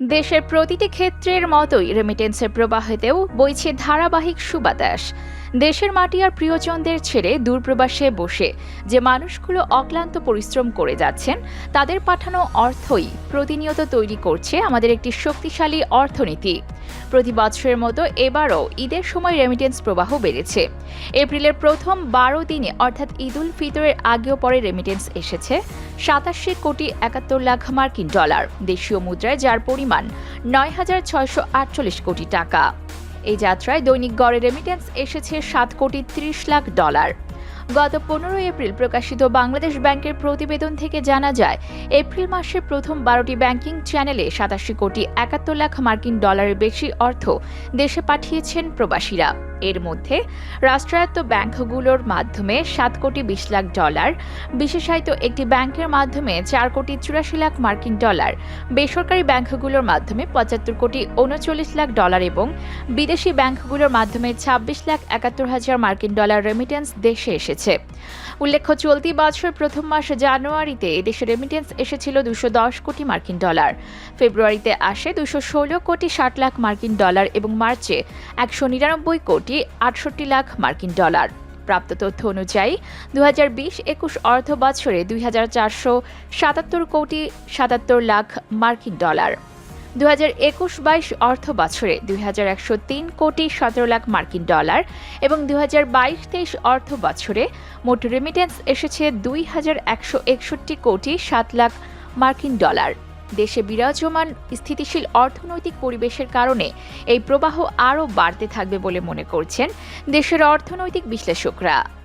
দেশের প্রতিটি ক্ষেত্রের মতোই রেমিটেন্সের প্রবাহেতেও বইছে ধারাবাহিক সুবাতাস। দেশের মাটি আর প্রিয়জনদের ছেড়ে দূরপ্রবাসে বসে যে মানুষগুলো অক্লান্ত পরিশ্রম করে যাচ্ছেন, তাদের পাঠানো অর্থই প্রতিনিয়ত তৈরি করছে আমাদের একটি শক্তিশালী অর্থনীতি। প্রতি বছরের মতো এবারও ঈদের সময় রেমিটেন্স প্রবাহ বেড়েছে। এপ্রিলের প্রথম বারো দিনে, অর্থাৎ ঈদুল ফিতরের আগেও পরে রেমিটেন্স এসেছে। সাতাশি কোটি একাত্তর লাখ মার্কিন ডলার। দেশীয় মুদ্রায় যার পরিমাণ নয় হাজার ছয়শো আটচল্লিশ কোটি টাকা। এই যাত্রায় দৈনিক গড়ে রেমিটেন্স এসেছে সাত কোটি ত্রিশ লাখ ডলার। গত পনেরোই এপ্রিল প্রকাশিত বাংলাদেশ ব্যাংকের প্রতিবেদন থেকে জানা যায়, এপ্রিল মাসের প্রথম বারোটি ব্যাংকিং চ্যানেলে সাতাশি কোটি একাত্তর লাখ মার্কিন ডলারের বেশি অর্থ দেশে পাঠিয়েছেন প্রবাসীরা। এর মধ্যে রাষ্ট্রায়ত্ত ব্যাংকগুলোর মাধ্যমে সাত কোটি বিশ লাখ ডলার, বিশেষায়িত একটি ব্যাংকের মাধ্যমে চার কোটি চুরাশি লাখ মার্কিন ডলার, বেসরকারি ব্যাংকগুলোর মাধ্যমে পঁচাত্তর কোটি উনচল্লিশ লাখ ডলার এবং বিদেশি ব্যাংকগুলোর মাধ্যমে ছাব্বিশ লাখ একাত্তর হাজার মার্কিন ডলার রেমিটেন্স দেশে এসেছে। উল্লেখ্য, চলতি বছর প্রথম মাস জানুয়ারিতে এদেশে রেমিটেন্স এসেছিল দুশো দশ কোটি মার্কিন ডলার। ফেব্রুয়ারিতে আসে দুশো ষোলো কোটি ষাট লাখ মার্কিন ডলার এবং মার্চে একশো নিরানব্বই কোটি আটষট্টি লাখ মার্কিন ডলার। প্রাপ্ত তথ্য অনুযায়ী দু হাজার বিশ একুশ অর্থ বছরে দুই হাজার চারশো সাতাত্তর কোটি সাতাত্তর লাখ মার্কিন ডলার। দু হাজার একুশ বাইশ অর্থ বছরে দুই হাজার একশো তিন কোটি সতেরো লাখ মার্কিন ডলার এবং দু হাজার বাইশ তেইশ অর্থ বছরে মোট রেমিটেন্স এসেছে দুই হাজার একশো একষট্টি কোটি সাত লাখ মার্কিন ডলার। দেশে বিরাজমান স্থিতিশীল অর্থনৈতিক পরিবেশের কারণে এই প্রবাহ আরও বাড়তে থাকবে বলে মনে করছেন দেশের অর্থনৈতিক বিশ্লেষকরা।